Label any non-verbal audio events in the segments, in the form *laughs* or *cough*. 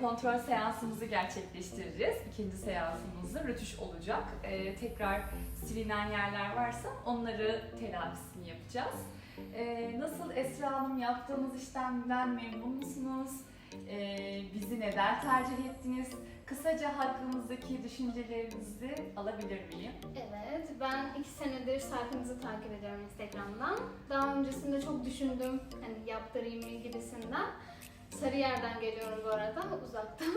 kontrol seansımızı gerçekleştireceğiz. İkinci seansımızda rötuş olacak. E, tekrar silinen yerler varsa onları telafisini yapacağız. E, nasıl Esra Hanım yaptığımız işlemden memnun musunuz? E, bizi neden tercih ettiniz? Kısaca hakkımızdaki düşüncelerinizi alabilir miyim? Evet, ben iki senedir sayfanızı takip ediyorum Instagram'dan. Daha öncesinde çok düşündüm, hani yaptırayım mı. Sarıyer'den geliyorum bu arada, uzaktan.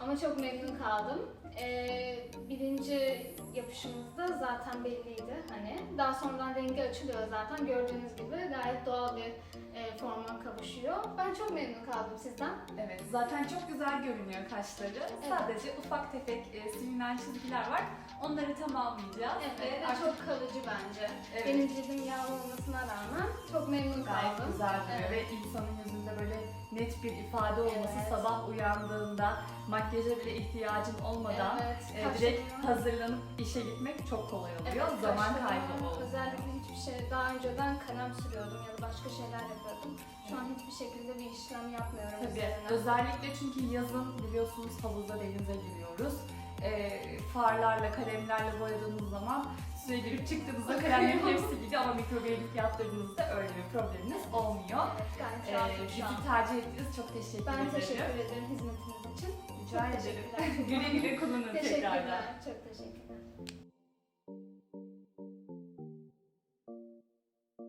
Ama çok memnun kaldım. Ee, birinci yapışımızda zaten belliydi hani. Daha sonradan rengi açılıyor zaten. Gördüğünüz gibi gayet doğal bir e, forma kavuşuyor. Ben çok memnun kaldım sizden. Evet, zaten çok güzel görünüyor kaşları. Sadece ufak tefek e, silinen çizgiler var. Onları tamamlayacağız. Evet, ve çok kalıcı bence. Evet. Benim cildim yağlı olmasına rağmen çok memnun gayet kaldım. güzel duruyor Evet. ve insanın yüzünde böyle net bir ifade olması Evet. sabah uyandığında makyaja bile ihtiyacın olmadan Evet, e, direkt hazırlanıp işe gitmek çok kolay oluyor. Evet, Zaman kaybı oldu. Özellikle hiçbir şey, daha önceden kalem sürüyordum ya da başka şeyler yapıyordum. Şu an hiçbir şekilde bir işlem yapmıyorum Tabii üzerine. özellikle çünkü yazın biliyorsunuz havuzda denize giriyoruz. E, farlarla, kalemlerle boyadığınız zaman suya girip çıktığınızda kalemlerin *laughs* hepsi gidiyor ama mikrobelik yaptırdığınızda öyle bir probleminiz olmuyor. Gayet Ee, şu an. tercih ettiğiniz çok teşekkür Ben ederim. teşekkür ederim hizmetiniz için. Rica Çok ederim. teşekkürler. *laughs* güle güle kullanın tekrardan. Teşekkürler. Çok teşekkürler.